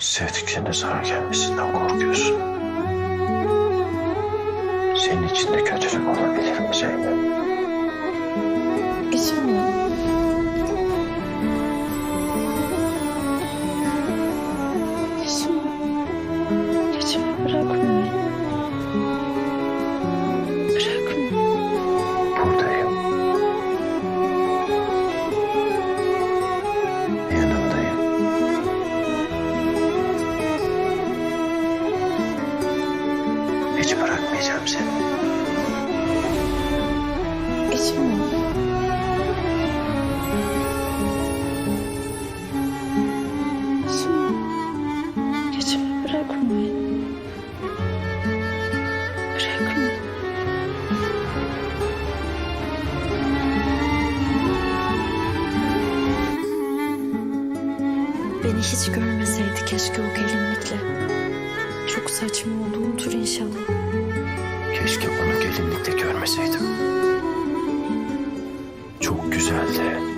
Sevdiklerine zarar gelmesinden korkuyorsun. Senin içinde kötülük olabilir mi Zeynep? Hiç bırakmayacağım seni. Geçme bırakma beni. Beni hiç görmeseydi keşke o gelinlikle. Çok saçma oldu inşallah. Keşke onu gelinlikte görmeseydim. Çok güzeldi.